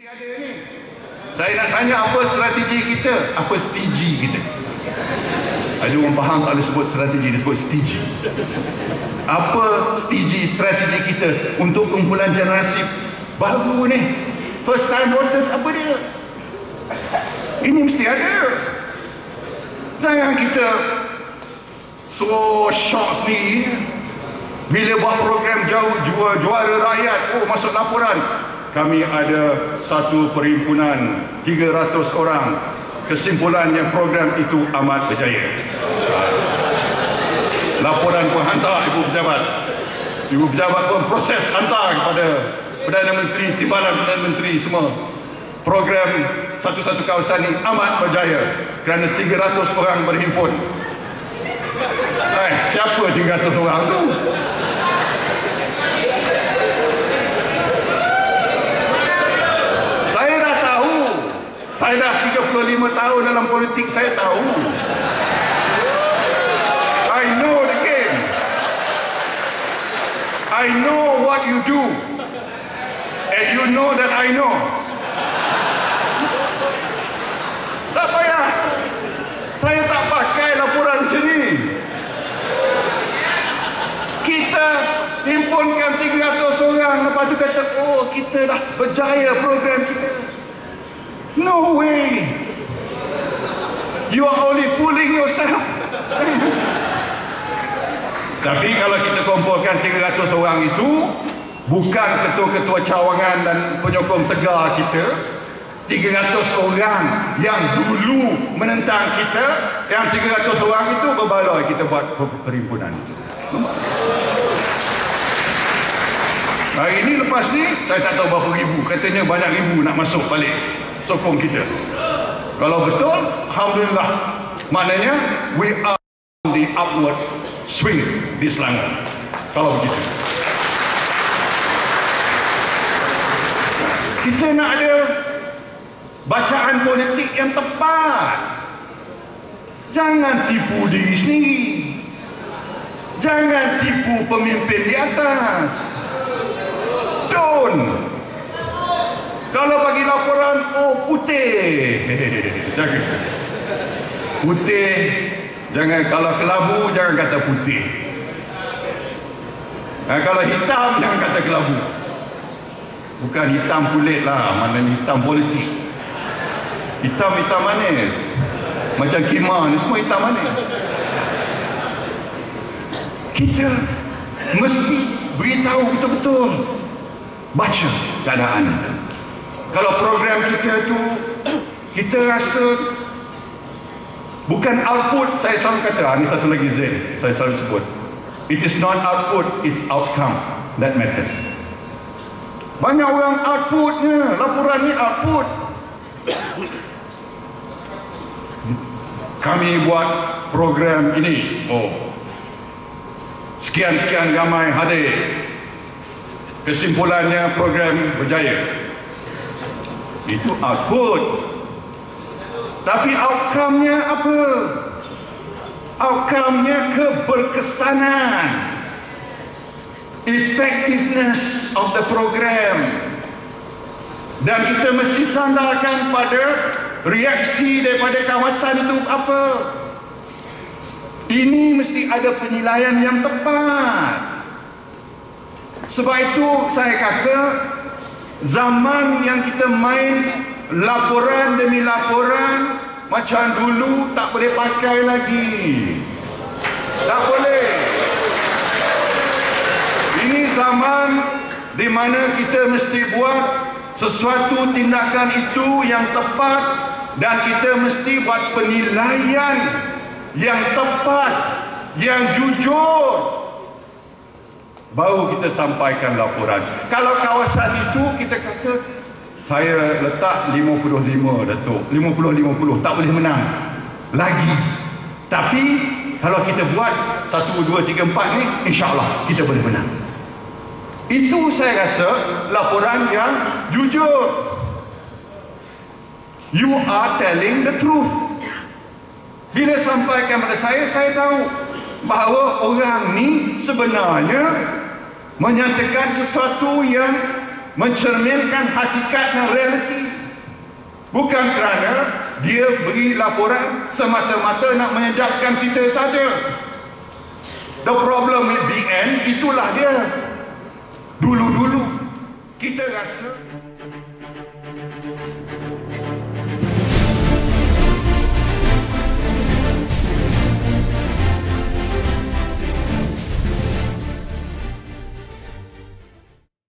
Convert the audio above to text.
Ada ni. Saya nak tanya apa strategi kita? Apa strategi kita? Ada orang faham tak boleh sebut strategi, dia sebut strategi. Apa strategi strategi kita untuk kumpulan generasi baru ni? First time voters apa dia? Ini mesti ada. Jangan kita so shock sendiri bila buat program jauh juara, juara rakyat oh masuk laporan kami ada satu perhimpunan 300 orang. Kesimpulannya program itu amat berjaya. Laporan pun hantar ibu pejabat. Ibu pejabat pun proses hantar kepada Perdana Menteri Timbalan Perdana Menteri semua. Program satu-satu kawasan ini amat berjaya kerana 300 orang berhimpun. Eh, siapa 300 orang tu saya dah tahu saya dah 35 tahun dalam politik saya tahu. I know the game. I know what you do. And you know that I know. Tak payah. Saya tak pakai laporan sini. Kita himpunkan 300 orang lepas tu kata oh kita dah berjaya program kita no way. You are only fooling yourself. Tapi kalau kita kumpulkan 300 orang itu bukan ketua-ketua cawangan dan penyokong tegar kita 300 orang yang dulu menentang kita yang 300 orang itu berbaloi kita buat perhimpunan. Itu hari ini lepas ni saya tak tahu berapa ribu. Katanya banyak ribu nak masuk balik sokong kita. Kalau betul Alhamdulillah. Maknanya we are on the upward swing di Selangor kalau begitu. Kita nak ada bacaan politik yang tepat. Jangan tipu diri sendiri. Jangan tipu pemimpin di atas. Don't. Kalau bagi laporan putih. Jangan. Putih jangan kalau kelabu jangan kata putih. Nah, kalau hitam jangan kata kelabu. Bukan hitam kulit lah maknanya hitam politik. Hitam-hitam manis. Macam kimah ni semua hitam manis. Kita mesti beritahu betul-betul. Baca keadaan kalau program kita tu kita rasa bukan output saya selalu kata ah, ni satu lagi Z saya selalu sebut. It is not output it's outcome that matters. Banyak orang outputnya laporan ni output. Kami buat program ini. Oh. Sekian-sekian ramai hadir. Kesimpulannya program berjaya itu output. Tapi outcome-nya apa? Outcome-nya keberkesanan. Effectiveness of the program. Dan kita mesti sandarkan pada reaksi daripada kawasan itu apa? Ini mesti ada penilaian yang tepat. Sebab itu saya kata zaman yang kita main laporan demi laporan macam dulu tak boleh pakai lagi. Tak boleh. Ini zaman di mana kita mesti buat sesuatu tindakan itu yang tepat dan kita mesti buat penilaian yang tepat yang jujur baru kita sampaikan laporan. Kalau kawasan itu kita kata saya letak 55 Datuk. 50-50 tak boleh menang. Lagi. Tapi kalau kita buat 1, 2, 3, 4 ni insyaAllah kita boleh menang. Itu saya rasa laporan yang jujur. You are telling the truth. Bila sampaikan pada saya saya tahu bahawa orang ni sebenarnya menyatakan sesuatu yang mencerminkan hakikat dan realiti Bukan kerana dia beri laporan semata-mata nak menyedapkan kita saja. The problem with BN itulah dia. Dulu-dulu kita rasa